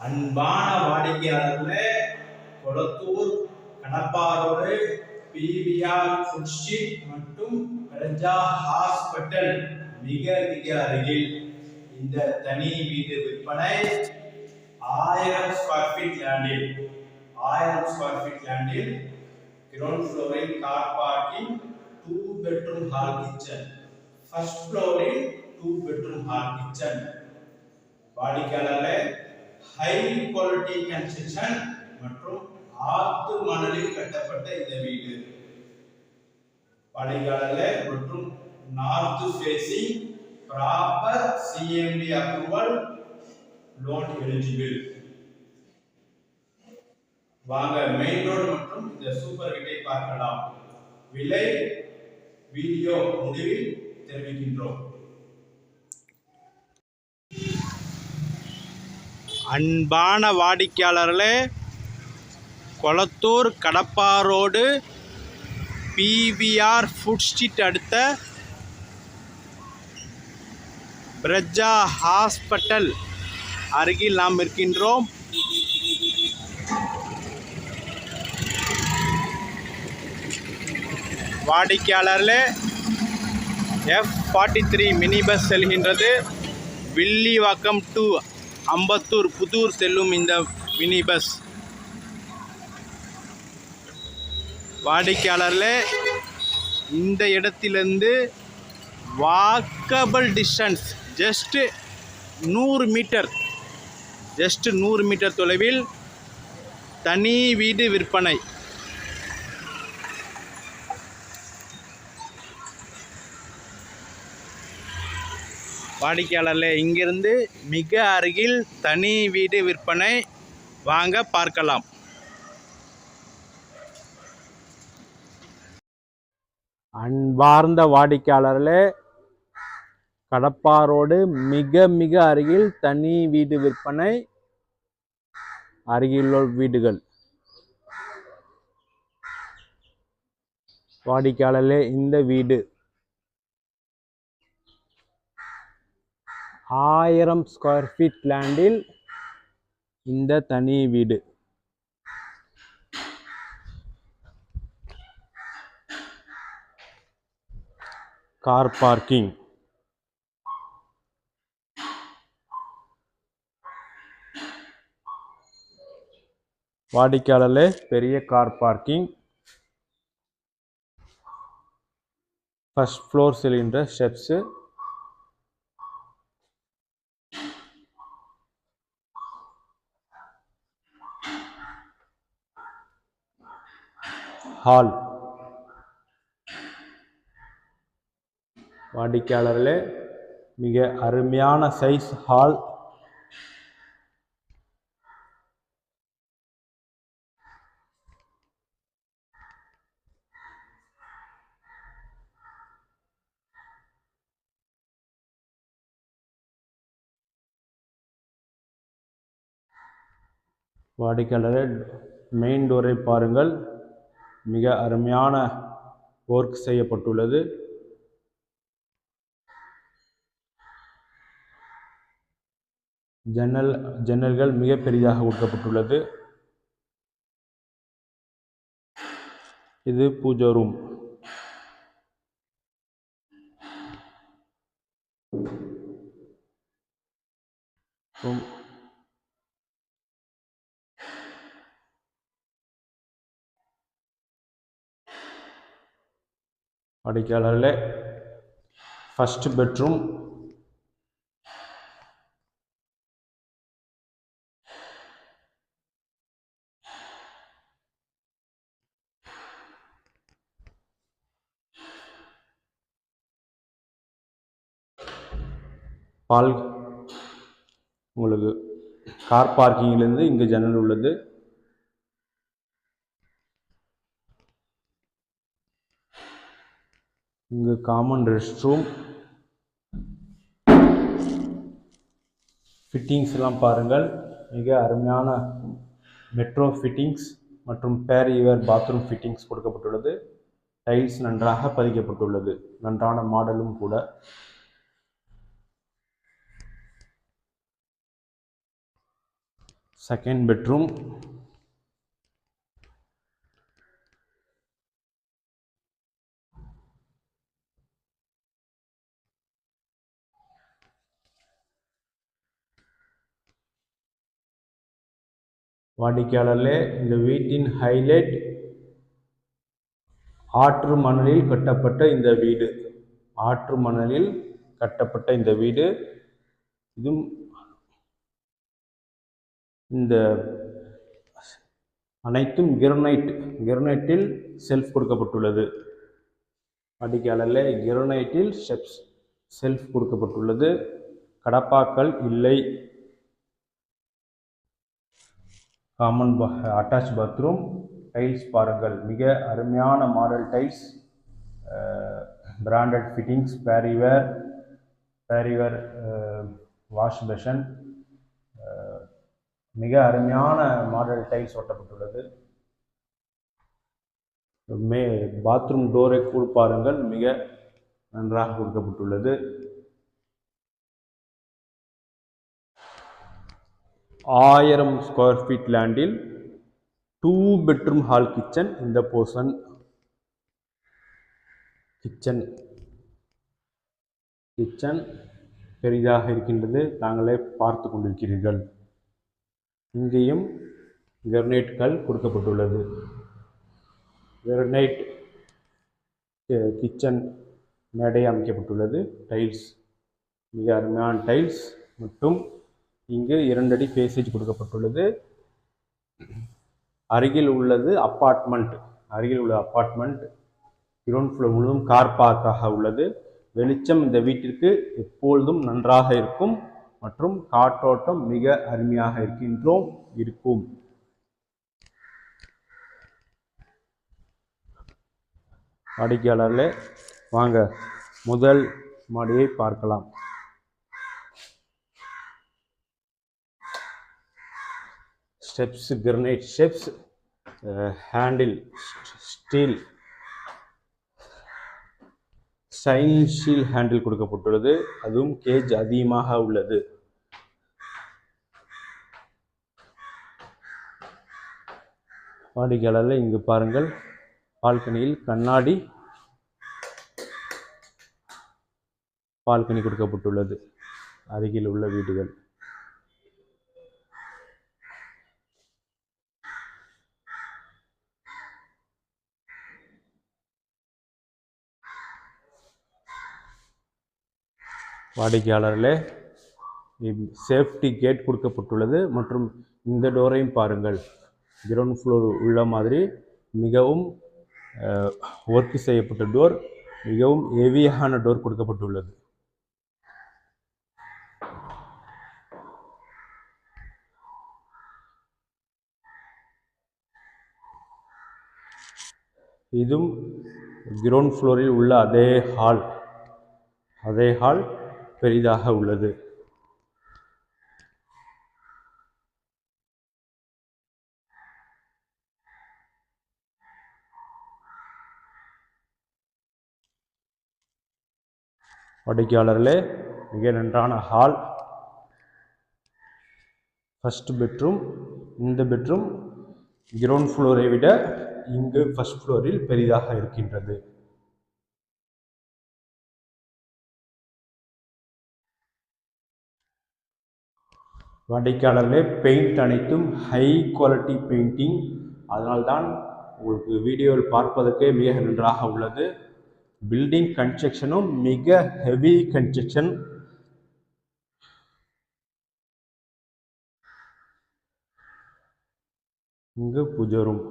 அன்பான வாடிக்கையாளர்களே Kolathur Kadappa road PVR food street மற்றும் பிரஜா ஹாஸ்பிட்டல் மிக மிக அருகில் இந்த தனி வீடு விற்பனை ஆயிரம் ஸ்கொயர் ஃபீட் லேண்டில் ஆயிரம் ஸ்கொயர் ஃபீட் லேண்டில் கிரவுண்ட் ஃப்ளோரில் car parking two bedroom hall kitchen first ஃப்ளோரில் டூ பெட்ரூம் ஹால் கிச்சன் வாடிக்கையாளர்களே ஹை குவாலிட்டி கன்ஸ்ட்ரக்ஷன் மற்றும் ஆத்து மணலில் கட்டப்பட்ட இந்த வீடு. வாடிக்கையாளர்களே மற்றும் north facing proper CMD approval loan eligible வாங்க மெயின் ரோடு மற்றும் இந்த சூப்பர் வீட்டை பார்க்கலாம். விலை வீடியோ முடிவில் தெரிவிக்கின்றோம். அன்பான வாடிக்கையாளர்களே Kolathur Kadappa road PVR food street அடுத்த பிரஜா ஹாஸ்பிட்டல் அருகில் நாம் இருக்கின்றோம். வாடிக்கையாளர்களே F forty three mini bus செல்கின்றது. வில்லிவாக்கம் டு அம்பத்தூர் புதூர் செல்லும் இந்த மினி பஸ் வாடிக்கையாளர்களே இந்த இடத்திலிருந்து வாக்கபிள் டிஸ்டன்ஸ் ஜஸ்ட்டு நூறு மீட்டர் ஜஸ்ட் நூறு மீட்டர் தொலைவில் தனி வீடு விற்பனை. வாடிக்கையாளர்களே இங்கிருந்து மிக அருகில் தனி வீடு விற்பனை வாங்க பார்க்கலாம். அன்பார்ந்த வாடிக்கையாளர்களே கடப்பாரோடு மிக மிக அருகில் தனி வீடு விற்பனை அருகிலுள்ள வீடுகள். வாடிக்கையாளர்களே இந்த வீடு ஆயிரம் ஸ்கொயர் ஃபீட் லேண்டில் இந்த தனி வீடு. கார் பார்க்கிங் வாடிக்கையாளர்களே பெரிய car parking first floor cylinder steps hall. வாடிக்கையாளர்களே மிக அருமையான சைஸ் ஹால் வாடிக்கையாளர் மெயின் டோரை பாருங்கள். மிக அருமையான ஒர்க் செய்யப்பட்டுள்ளது. ஜன்னல் ஜன்னல்கள் மிக பெரிதாக கொடுக்கப்பட்டுள்ளது இது பூஜை ரூம் ரூம் வாடிக்கையாளரில் ஃபஸ்ட் பெட்ரூம் பால் உங்களுக்கு கார் பார்க்கிங்லேருந்து இங்கே ஜன்னல் உள்ளது. இங்கு காமன் ரெஸ்ட் ரூம் ஃபிட்டிங்ஸ் எல்லாம் பாருங்கள். மிக அருமையான மெட்ரோ ஃபிட்டிங்ஸ் மற்றும் பேர் இவர் பாத்ரூம் ஃபிட்டிங்ஸ் கொடுக்கப்பட்டுள்ளது. டைல்ஸ் நன்றாக பதிக்கப்பட்டுள்ளது. நன்றான மாடலும் கூட. செகண்ட் பெட்ரூம் வாடிக்கையாளர்களே இந்த வீட்டின் ஹைலைட் ஆற்று மணலில் கட்டப்பட்ட இந்த வீடு. ஆற்று மணலில் கட்டப்பட்ட இந்த வீடு. இதுவும் இந்த அனைத்தும் கிரனைட் கிரனைட்டில் செல்ஃப் கொடுக்கப்பட்டுள்ளது. வாடிக்கையாளர்களே கிரனைட்டில் ஸ்டெப்ஸ் செல்ஃப் கொடுக்கப்பட்டுள்ளது. கடப்பாக்கள் இல்லை. காமன் அட்டாச் பாத்ரூம் டைல்ஸ் பாருங்கள். மிக அருமையான model tiles branded fittings Parryware Parryware wash basin மிக அருமையான மாடல் டைல்ஸ் ஒட்டப்பட்டுள்ளது. மே பாத்ரூம் டோரை கூட பாருங்கள். மிக நன்றாக கொடுக்கப்பட்டுள்ளது. ஆயிரம் ஸ்கொயர் ஃபீட் லேண்டில் டூ பெட்ரூம் ஹால் கிச்சன் இந்த போர்ஷன் கிச்சன் கிச்சன் பெரிதாக இருக்கின்றது. தாங்களே பார்த்து கொண்டிருக்கிறீர்கள். இங்கேயும் கிரனைட்கள் கொடுக்கப்பட்டுள்ளது. கிரனைட் கிச்சன் மேடை அமைக்கப்பட்டுள்ளது. டைல்ஸ் மிக அருமையான டைல்ஸ் மற்றும் இங்கு இரண்டடி பேசேஜ் கொடுக்கப்பட்டுள்ளது. அருகில் உள்ளது அப்பார்ட்மெண்ட் அருகில் உள்ள அப்பார்ட்மெண்ட் கிரவுண்ட் ஃப்ளோர் முழுவதும் கார் பார்க்காக உள்ளது. வெளிச்சம் இந்த வீட்டிற்கு எப்பொழுதும் நன்றாக இருக்கும் மற்றும் காற்றோட்டம் மிக அருமையாக இருக்கின்றோம் இருக்கும். வாடிக்கையாளர்களே வாங்க. முதல் மாடியை பார்க்கலாம். Steps granite steps handle steel stain steel handle கொடுக்கப்பட்டுள்ளது. அதுவும் கேஜ் அதிகமாக உள்ளது. வாடிக்கையாளர்கள் இங்கு பாருங்கள். பால்கனியில் கண்ணாடி பால்கனி கொடுக்கப்பட்டுள்ளது. அருகில் உள்ள வீடுகள். வாடிக்கையாளர்களே சேஃப்டி கேட் கொடுக்கப்பட்டுள்ளது மற்றும் இந்த டோரையும் பாருங்கள். கிரவுண்ட் ஃப்ளோர் உள்ள மாதிரி மிகவும் ஒர்க் செய்யப்பட்ட டோர் மிகவும் ஹெவியான டோர் கொடுக்கப்பட்டுள்ளது. இதுவும் கிரவுண்ட் ஃப்ளோரில் உள்ள அதே ஹால் அதே ஹால் பெரிதாக உள்ளது. வாடிக்கையாளர்களே மிக நன்றான ஹால். ஃபஸ்ட் பெட்ரூம் இந்த பெட்ரூம் கிரவுண்ட் ஃப்ளோரை விட இங்கு ஃபஸ்ட் ஃப்ளோரில் பெரிதாக இருக்கின்றது. வாடிக்கையாளர்களே பெயிண்ட் அனைத்தும் ஹை குவாலிட்டி பெயிண்டிங் அதனால்தான் உங்களுக்கு வீடியோவில் பார்ப்பதற்கே மிக நன்றாக உள்ளது. பில்டிங் கன்ஸ்ட்ரக்ஷனும் மிக ஹெவி கன்ஸ்ட்ரக்ஷன் இங்கு பூஜை ரூம்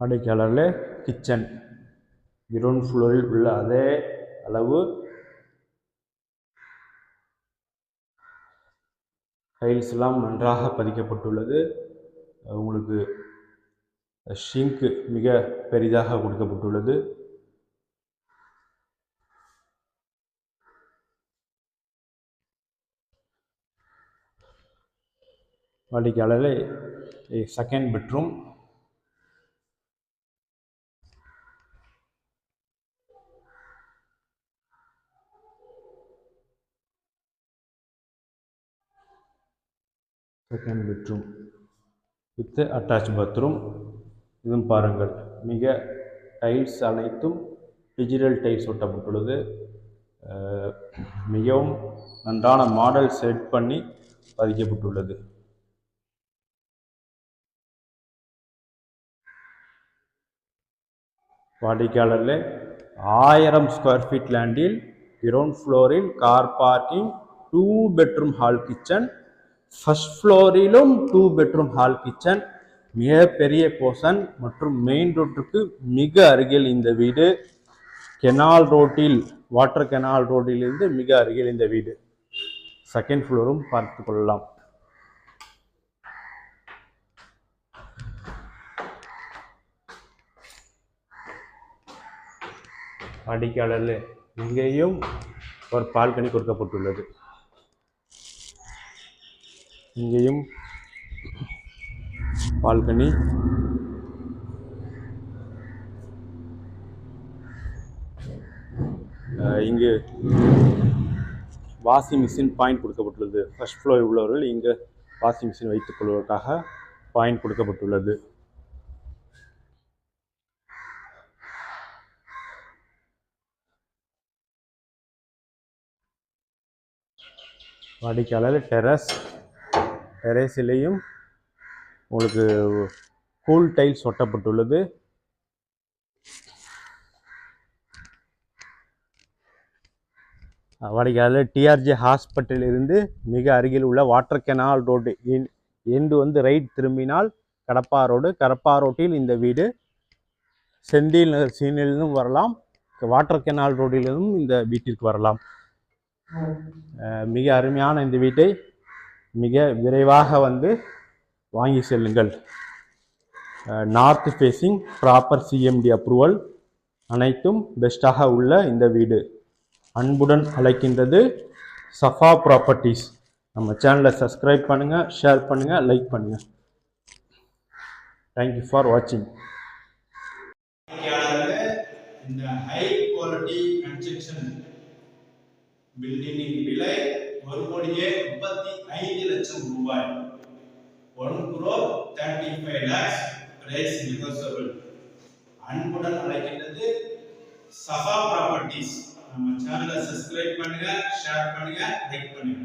வாடிக்கையாளர்களே கிச்சன் கிரவுண்ட் ஃப்ளோரில் உள்ள அதே அளவு டைல்ஸ் எல்லாம் நன்றாக பதிக்கப்பட்டுள்ளது. உங்களுக்கு ஷிங்க் மிக பெரிதாக கொடுக்கப்பட்டுள்ளது. வாடிக்கையாளர்களே second bedroom second bedroom with attach bathroom இதுவும் பாருங்கள். மிக டைல்ஸ் அனைத்தும் டிஜிட்டல் டைல்ஸ் ஒட்டப்பட்டுள்ளது. மிகவும் நன்றான மாடல் செட் பண்ணி பதிக்கப்பட்டுள்ளது. வாடிக்கையாளரில் ஆயிரம் ஸ்கொயர் ஃபீட் லேண்டில் கிரவுண்ட் ஃப்ளோரில் car parking two bedroom hall kitchen first ஃப்ளோரிலும் two bedroom hall kitchen மிக பெரிய போர்ஷன் மற்றும் மெயின் ரோட்டுக்கு மிக அருகில் இந்த வீடு. கெனால் ரோட்டில் வாட்டர் கெனால் ரோட்டிலிருந்து மிக அருகில் இந்த வீடு. செகண்ட் ஃப்ளோரும் பார்த்து கொள்ளலாம். வாடிக்கையாளரில் இங்கேயும் ஒரு பால்கனி கொடுக்கப்பட்டுள்ளது. இங்கேயும் பால்கனி. இங்கு வாஷிங் மிஷின் பாயிண்ட் கொடுக்கப்பட்டுள்ளது. ஃபர்ஸ்ட் ஃப்ளோர் உள்ளவர்கள் இங்கே வாஷிங் மிஷின் வைத்துக் கொள்வதற்காக பாயிண்ட் கொடுக்கப்பட்டுள்ளது. வாடிக்கையாளர் டெரஸ் டெரேஸிலையும் உங்களுக்கு கூல் டைல்ஸ் ஒட்டப்பட்டுள்ளது. வாடிக்கையாளர் டிஆர்ஜி ஹாஸ்பிட்டல் இருந்து மிக அருகில் உள்ள வாட்டர் கெனால் ரோடு எண்டு வந்து ரைட் திரும்பினால் கடப்பா ரோடு. கடப்பா ரோட்டில் இந்த வீடு செந்தில் நகர் சீனிலிருந்தும் வரலாம். வாட்டர் கெனால் ரோட்டிலிருந்தும் இந்த வீட்டிற்கு வரலாம். மிக அருமையான இந்த வீட்டை மிக விரைவாக வந்து வாங்கி செல்லுங்கள். North facing proper CMD approval அனைத்தும் பெஸ்ட்டாக உள்ள இந்த வீடு. அன்புடன் அழைக்கின்றது சஃபா ப்ராப்பர்ட்டிஸ் நம்ம சேனலை சப்ஸ்கிரைப் பண்ணுங்கள் ஷேர் பண்ணுங்கள் லைக் பண்ணுங்கள் தேங்க்யூ ஃபார் வாட்சிங் இந்த ஹை குவாலிட்டி கன்ஸ்ட்ரக்ஷன் பில்டிங்கின் விலை ஒரு கோடியே முப்பத்தி ஐந்து லட்சம் ரூபாய். One crore thirty five lakhs price negotiable அன்புடன் அழைக்கின்றது சஃபா ப்ராப்பர்ட்டிஸ் நம்ம சேனலை சப்ஸ்கிரைப் பண்ணுங்க ஷேர் பண்ணுங்க லைக் பண்ணுங்க.